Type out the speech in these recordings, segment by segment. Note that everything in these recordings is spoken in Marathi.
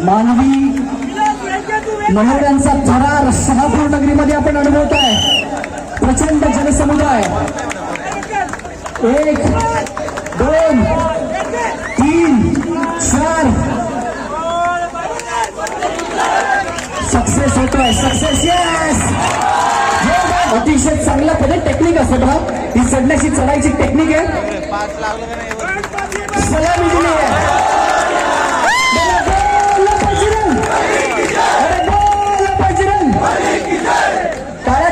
मानवी मनोऱ्यांचा थरार शहापूर नगरीमध्ये आपण अनुभवत आहे. प्रचंड जनसमुदाय. एक दोन तीन चार. सक्सेस होतोय. सक्सेस येस हो, हो. अतिशय चांगल्या पद्धत टेक्निक असत हा ही चढण्याची चढायची टेक्निक आहे. सलामी दिली आहे बोला, बोला, बजरंग! अरे, बोला, बजरंग! टाळ्या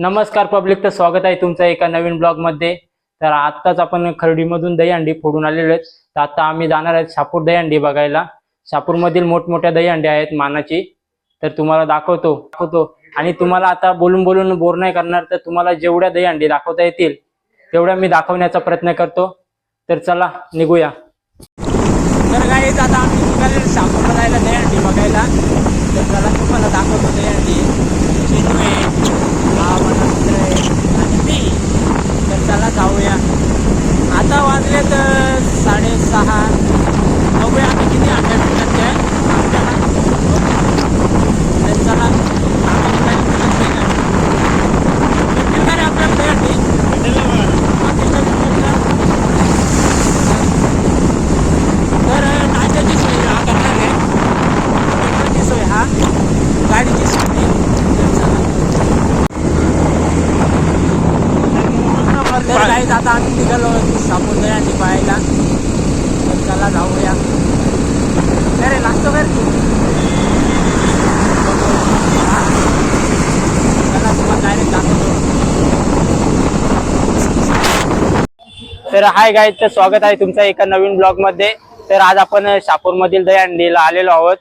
नमस्कार पब्लिक तर स्वागत आहे तुमचं एका नवीन ब्लॉगमध्ये तर आत्ताच आपण खर्डीमधून दहीहंडी फोडून आलेलो आहेत. तर आता आम्ही जाणार आहेत शापूर दहीहंडी बघायला. शापूरमधील मोठमोठ्या दहीहंडी आहेत मानाची. तर तुम्हाला दाखवतो दाखवतो. आणि तुम्हाला आता बोलून बोलून बोर नाही करणार तर तुम्हाला जेवढ्या दहीहंडी दाखवता येतील तेवढ्या मी दाखवण्याचा प्रयत्न करतो. तर चला निघूया. तर काय आता आम्ही निघाले शापूरला जायला दहीहंडी बघायला. तर चला तुम्हाला दाखवतो दहीहंडी चिन्हे हा वनस्त्र आणि मी तर चला जाऊया आता वाजले तर साडेसहा. बघूया आम्ही किती आठ मीटरचे आहे चला आम्ही निघाली पुढे दहीहंडी. भेटेल का रे आपल्याला दहीहंडी? हा, भेटेल, भेटेल. तर नाश्त्याची सोय हा करणार आहे पेट्रोलची सोय हा गाडीची सोय नाही. तर चला. तर काहीच आता आम्ही निघालो सापूर आणि पाहायला तर चला जाऊया अरे लागतो कर तू हा? चला तुम्हाला डायरेक्ट दाखवतो तर हाय गाय तर स्वागत आहे तुमचं एका नवीन ब्लॉगमध्ये. तर आज आपण शापूर मधील दहीहंडीला आलेलो आहोत.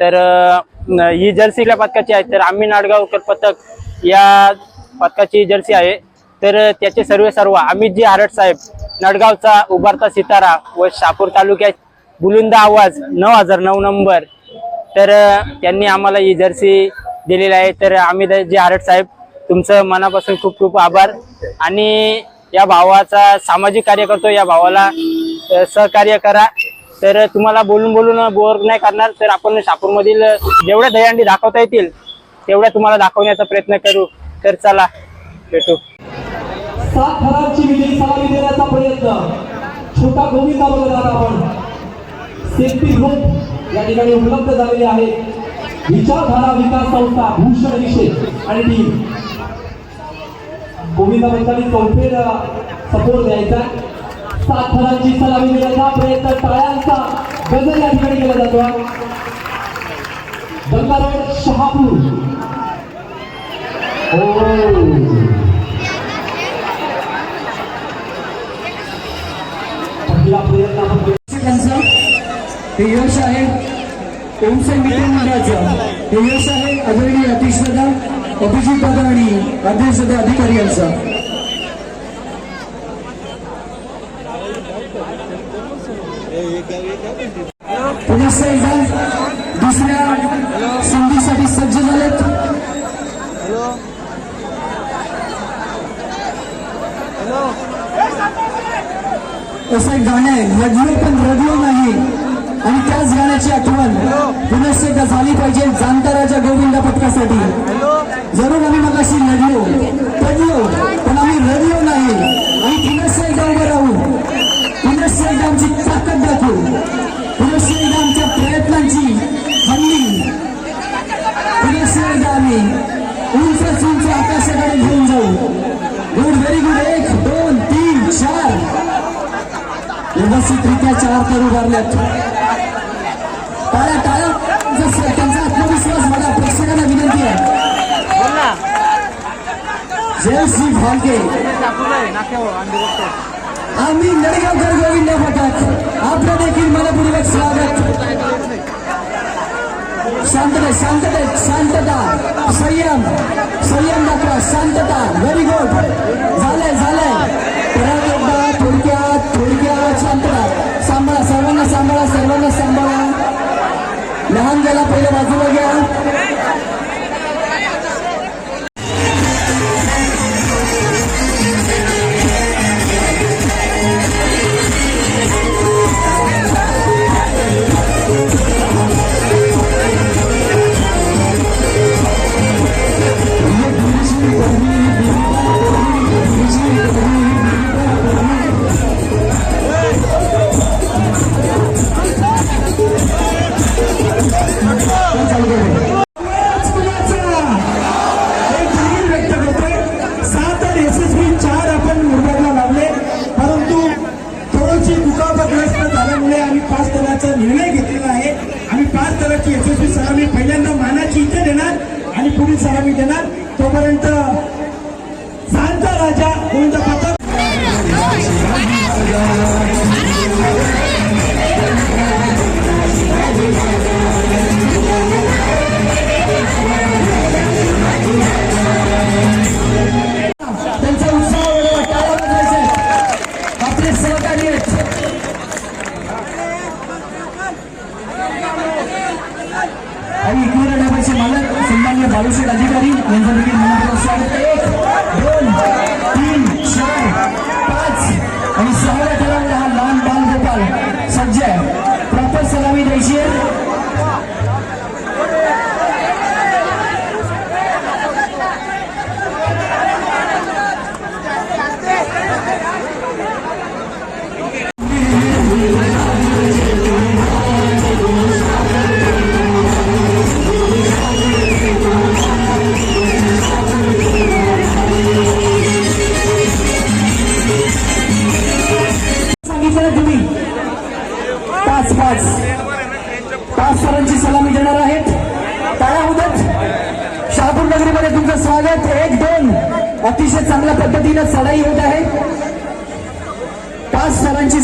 तर अं, ही जर्सी कुठल्या पथकाची आहे. तर आम्ही नाडगावकर पथक या पथकाची जर्सी आहे. तर त्याचे सर्व सर्व अमित जी हारट साहेब नाडगावचा उभारता सितारा व शापूर तालुक्यात बुलुंद आवाज नऊ हजार नऊ नंबर. तर अं, त्यांनी आम्हाला ही जर्सी दिलेली आहे. तर अमित जी हारट साहेब तुमचं मनापासून खूप खूप आभार. आणि या भावाचा सामाजिक कार्य करतो या भावाला सहकार्य करा. तर तुम्हाला बोलून बोलून बोर नाही करणार तर आपण शापूरमधील जेवढ्या दहीहंडी दाखवता येतील तेवढ्या तुम्हाला दाखवण्याचा प्रयत्न करू. तर चला भेटू. छोटा गोविंदा बघत आपण. सेफ्टी ग्रुप या ठिकाणी उपलब्ध झालेली आहे विचारधारा विकास संस्था भूषण विषय आणि टीम गोविंदा बद्दल चौफेर सपोर्ट द्यायचा. सात फळांची सलामी देण्याचा प्रयत्न. टाळ्यांचा गजर या ठिकाणी केला जातो. गंगा रोड शहापूर. ओ पहिला प्रयत्न हे यश आहे. ओमसे मित्र मंडळाचं हे यश आहे. आदरणीय अतिशदा अभिजित दादा आणि अध्यक्ष अधिकारी यांचं. पुन्हा दुसऱ्या संधीसाठी सज्ज झालेत. असं एक गाणं आहे रडलो पण रडलो नाही. आणि त्याच गाण्याची आठवण पुन्हा एकदा झाली पाहिजे जाणता राजा गोविंदा पथकासाठी. जरूर आम्ही मगाशी लढलो पडलो पण आम्ही रडलो नाही. आणि पुन्हा एकदा उभं राहू पुन्हा एकदा आमची ताकद दाखवू पुन्हा एकदा आमच्या प्रयत्नांची हल्ली पुन्हा एकदा आम्ही उंच उंच आकाशाकडे घेऊन जाऊ. गुड व्हेरी गुड एक दोन तीन चार. व्यवस्थितरित्या चार तर उभारल्यात. टाळ्या टाळ्या त्यांचा आत्मविश्वास बघा प्रेक्षकांना विनंती आहे. जय श्री भालके. आम्ही नडगावकर गोविंद पथक. आपलं देखील मनपूर्वक स्वागत. शांतता शांतता शांतता. संयम. संयम दाखवा. शांतता. व्हेरी गुड झालंय झालंय. परत एकदा थोडक्यात थोडक्यात शांतता. सांभाळा सर्वांना सांभाळा सर्वांना सांभाळा. लहान ज्याला पहिले बाजूला घ्या.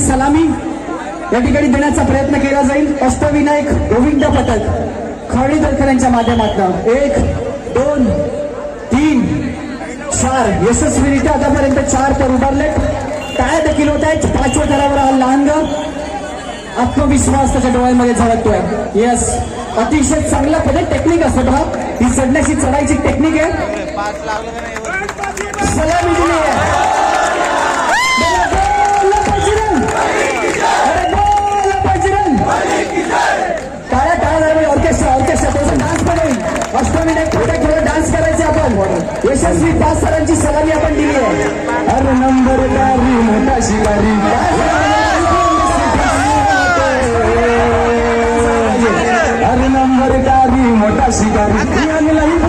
सलामी या ठिकाणी देण्याचा प्रयत्न केला जाईल. अष्टविनायक गोविंद पथक खळी यांच्या माध्यमातून. एक दोन तीन चार. यशस्वीरित्या आतापर्यंत चार तर उभारले टाळ्या देखील होत आहेत. पाचव्या थरावर हा लहान आत्मविश्वास त्याच्या डोळ्यांमध्ये झळकतोय. येस अतिशय चांगला पद्धत टेक्निक असतो बघा ही चढण्याची चढायची टेक्निक आहे. सलामी दिली आहे बोला, बजरंग! अरे बोला, बजरंग! टाळ्या टाळ्या लागली थोडं डान्स अष्टमी नाही थोडं थोडं डान्स करायचे आपण. यशस्वी पाच सरांची सलामी आपण दिली आहे. अरे नंबर मोठा शिकारी. अरे नंबर मोठा शिकारी.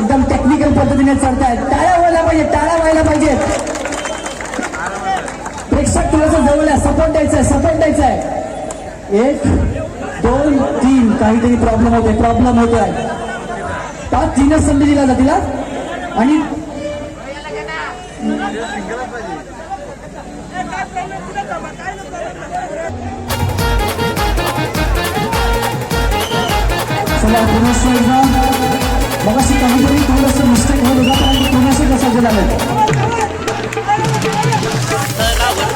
एकदम टेक्निकल पद्धतीने चढतायत. टाळ्या व्हायला पाहिजे टाळ्या व्हायला पाहिजेत. प्रेक्षक थोडंसं जवळ आहे सपोर्ट द्यायचा आहे सपोर्ट द्यायचा आहे एक दोन तीन. काहीतरी प्रॉब्लेम होतोय प्रॉब्लेम होतोय. पाच तीनच संधी दिला जातीला आणि चला पुनश्च एकदा मगाशी काहीतरी थोडंसं मिस्टेक होत होता परंतु पुनश्च कसं झालं तलावर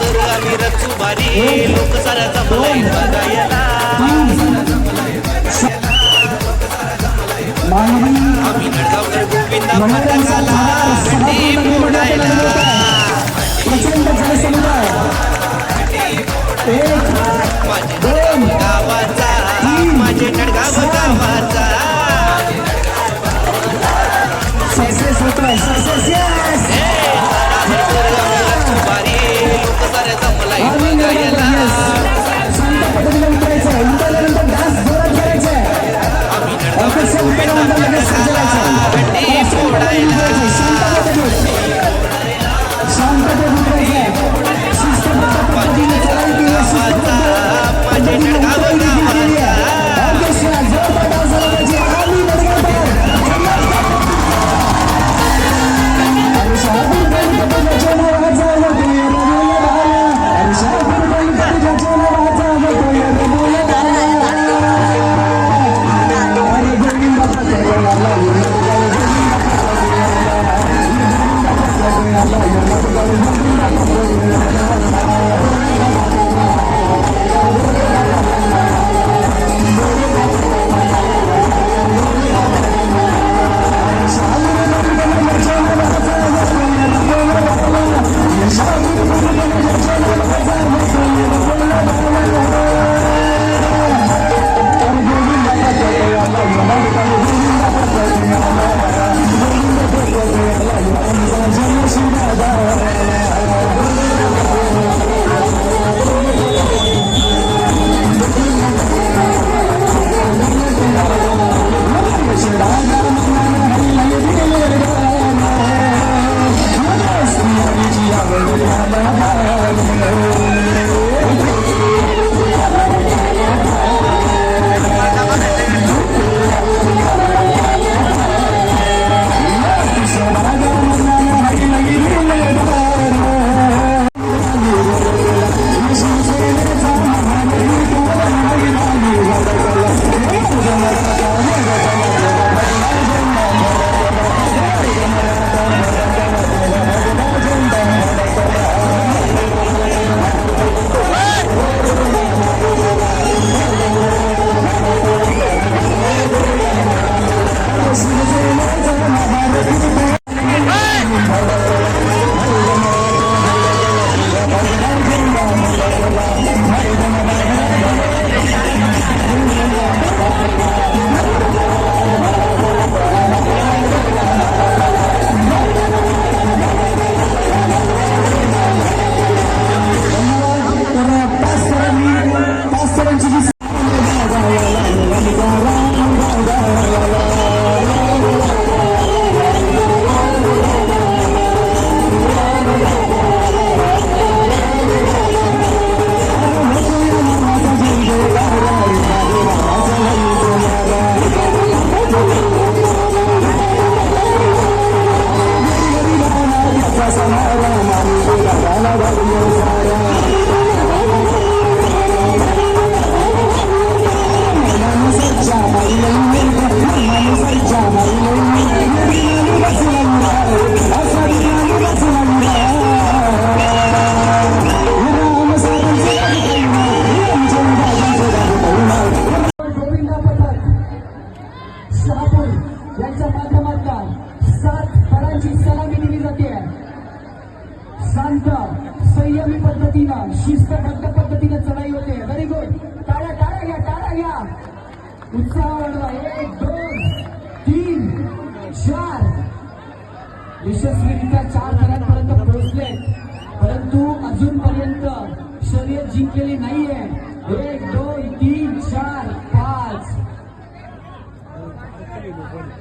許されちゃうわ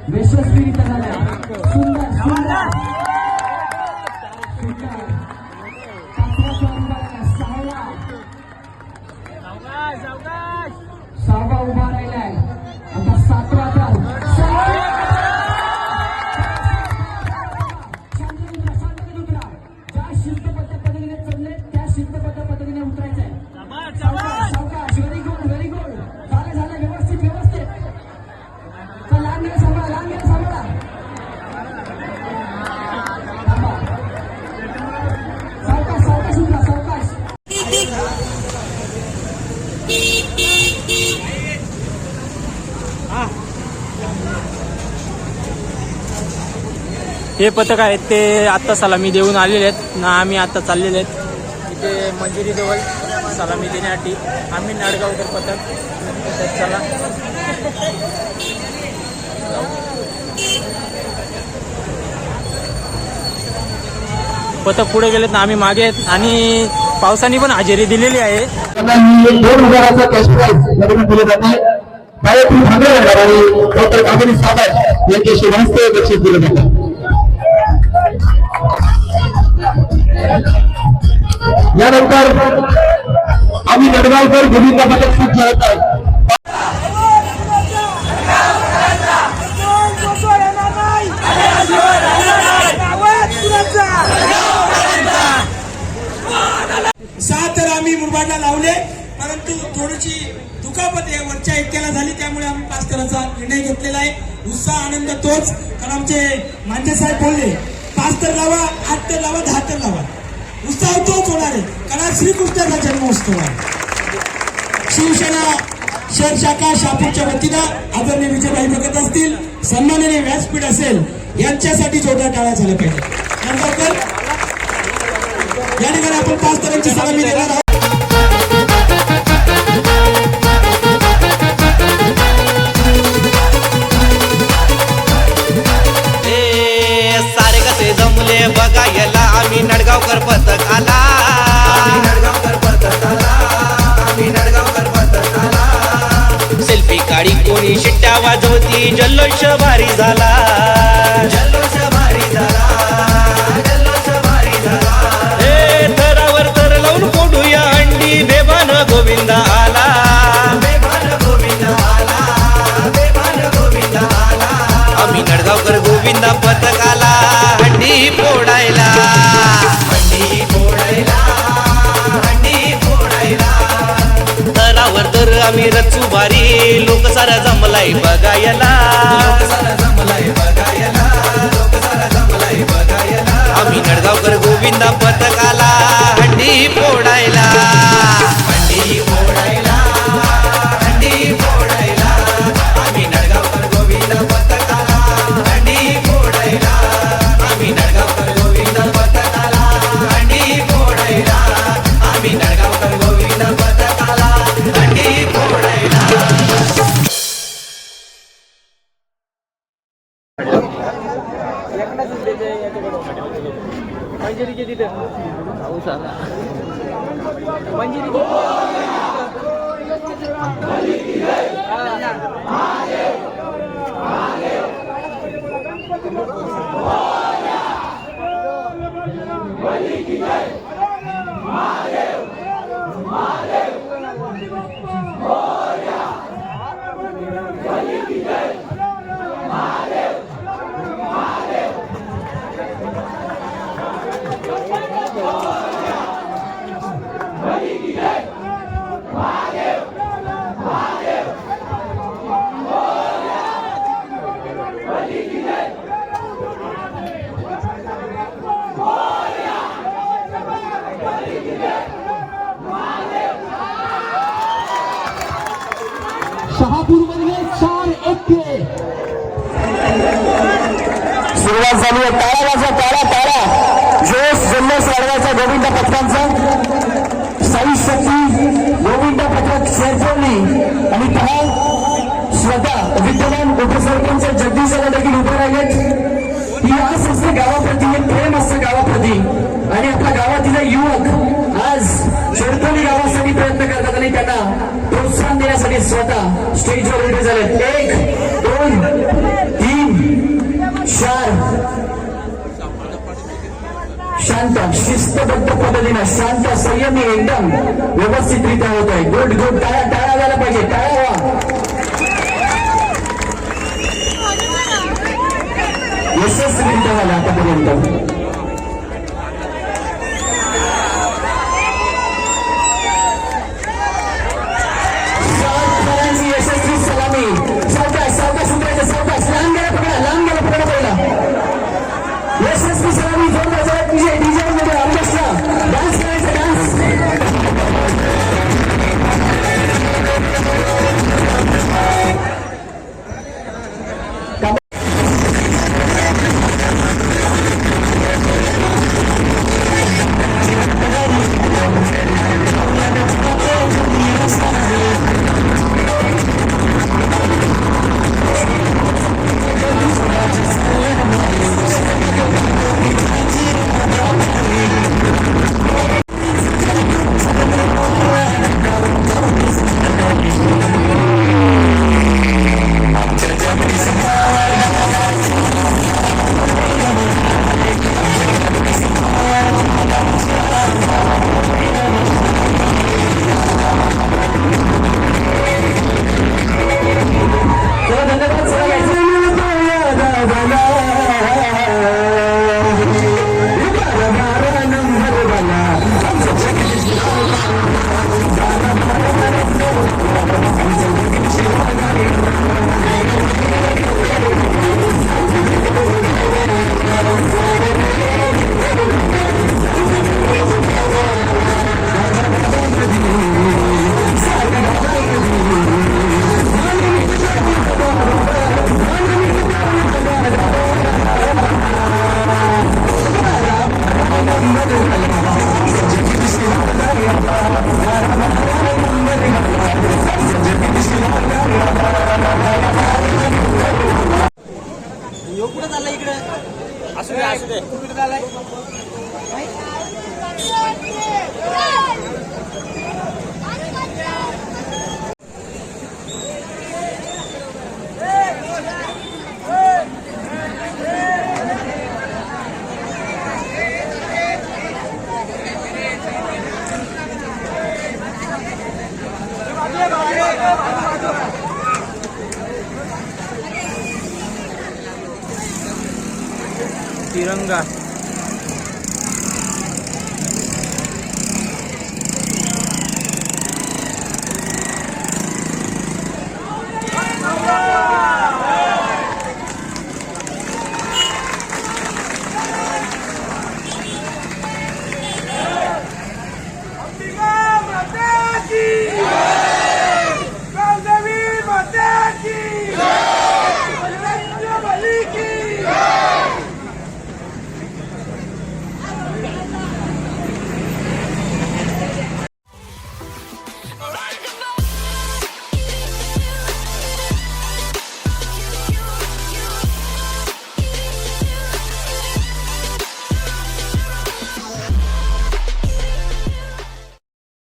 यशस्वीरित्या झाल्या हे पथक आहेत ते आत्ता सलामी देऊन आलेले आहेत ना आम्ही आत्ता चाललेले आहेत. इथे मंजिरीजवळ सलामी देण्यासाठी आम्ही नाडगावकर पथक. तर चला. पथक पुढे गेलेत ना आम्ही मागे आहेत आणि पावसाने पण हजेरी दिलेली आहे. त्यांना ही दोन हजाराचा कॅश प्राईज दिले जाते गायत्री भांडे येणार आणि डॉक्टर कामिनी साहेब यांच्याशी शुभहस्ते बक्षीस दिलं जाते यानंतर आम्ही नडगावकर गोविंद पथक खूप जळत आहे सहा तर आम्ही मुरबाडला लावले परंतु थोडीशी दुखापत वरच्या इतक्याला झाली त्यामुळे आम्ही पाच तराचा निर्णय घेतलेला आहे. उत्साह आनंद तोच कारण आमचे मांजे साहेब बोलले पाच तर लावा आठ तर लावा दहा तर लावा. उत्साह तोच होणार आहे. कारण श्रीकृष्णाचा जन्मोत्सव आहे. शिवसेना शहर शाखा शहापूरच्या वतीनं आदरणीय विजयभाई बघत असतील सन्माननीय व्यासपीठ असेल यांच्यासाठी जोरदार टाळ्या झाल्या पाहिजे नंतर या ठिकाणी आपण पाच जल्लोष भारी झाला. जल्लोष भारी झाला. जल्लोष भारी झाला. ए थरावर थर लावून फोडूया अंडी. बेभान गोविंद आला. बेभान गोविंद आला. बेभान गोविंद आला. आम्ही नडगावकर गोविंदा पथकाला हंडी फोडायला. हंडी फोडायला. हंडी फोडायला. तरावर तर आम्ही रचू भारी सारा जमलाय बघायला. आम्ही नडगावकर गोविंदा पथकाला हंडी फोडा banjir jadi deh nggak usah banjir jadi Mahadev! Mahadev! सुरुवात झाली आहे. तारा वाजवा तारा तारा. जोश जल्लोष वाढवायचा गोविंद पथकांचा साई शक्ती गोविंद पथक शेरपोली आणि त्या स्वतः विद्यमान उपसरपंच जगदीशाला देखील उभे राहिलेत. ही आस असते गावाप्रती हे प्रेम असतं गावाप्रती. आणि आपल्या गावातील युवक आज शेडतोली गावासाठी प्रयत्न करतात आणि त्यांना प्रोत्साहन देण्यासाठी स्वतः स्टेजवर उभे झालेत. एक दोन शिस्तबद्ध पद्धतीने शांत संयमी एकदम. व्यवस्थितरित्या होत आहे गुड गुड. टाळ्या टाळ्या व्हायला पाहिजे. टाळ्या व्हा. यशस्वीरित्या झाला आतापर्यंत.